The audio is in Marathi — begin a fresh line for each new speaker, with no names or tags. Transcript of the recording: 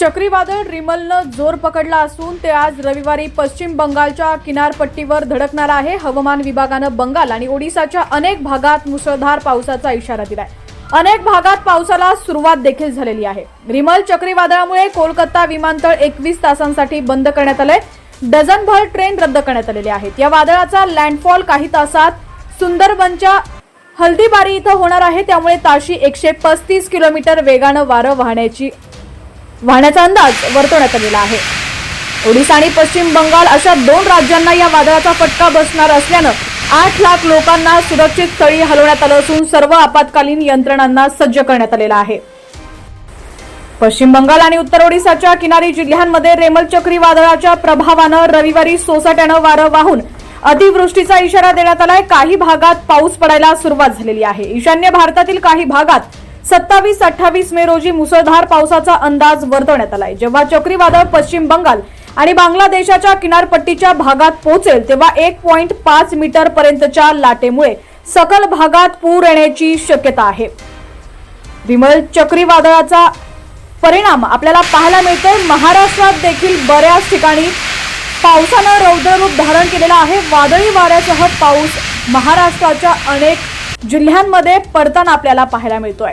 चक्रीवादळ रिमलनं जोर पकडला असून ते आज रविवारी पश्चिम बंगालच्या किनारपट्टीवर धडकणार आहे. हवामान विभागानं बंगाल आणि ओडिसाच्या अनेक भागात मुसळधार पावसाचा इशारा दिलाय. अनेक भागात पावसाला सुरुवात देखील झालेली आहे. रिमल चक्रीवादळामुळे कोलकाता विमानतळ एकवीस तासांसाठी बंद करण्यात आलंय. डझनभर ट्रेन रद्द करण्यात आलेले आहेत. या वादळाचा लँडफॉल काही तासात सुंदरबनच्या हल्दीबारी इथं होणार आहे. त्यामुळे ताशी एकशे पस्तीस किलोमीटर वेगानं वारं वाहण्याची वाहण्याचा अंदाज वर्तवण्यात आलेला आहे. ओडिशा आणि पश्चिम बंगाल अशा दोन राज्यांना या वादळाचा फटका बसणार असल्यानं आठ लाख लोकांना सुरक्षित स्थळी हलवण्यात आलं असून सर्व आपत्कालीन यंत्रणांना सज्ज करण्यात आलेला आहे. पश्चिम बंगाल आणि उत्तर ओडिसाच्या किनारी जिल्ह्यांमध्ये रेमल चक्रीवादळाच्या प्रभावानं रविवारी सोसाट्यानं वारं वाहून अतिवृष्टीचा इशारा देण्यात आलाय. काही भागात पाऊस पडायला सुरुवात झालेली आहे. ईशान्य भारतातील काही भागात सत्तावीस अठ्ठावीस मे रोजी मुसळधार पावसाचा अंदाज वर्तवण्यात आलाय. जेव्हा चक्रीवादळ पश्चिम बंगाल आणि बांगलादेशाच्या किनारपट्टीच्या भागात पोहोचेल तेव्हा एक पॉईंट पाच मीटर पर्यंतच्या लाटेमुळे सकल भागात पूर येण्याची शक्यता आहे. विमल चक्रीवादळाचा परिणाम आपल्याला पाहायला मिळतोय. महाराष्ट्रात देखील बऱ्याच ठिकाणी पावसानं रौद्ररूप धारण केलेलं आहे. वादळी वाऱ्यासह पाऊस महाराष्ट्राच्या अनेक जिल्ह्यांमध्ये पडताना आपल्याला पाहायला मिळतोय.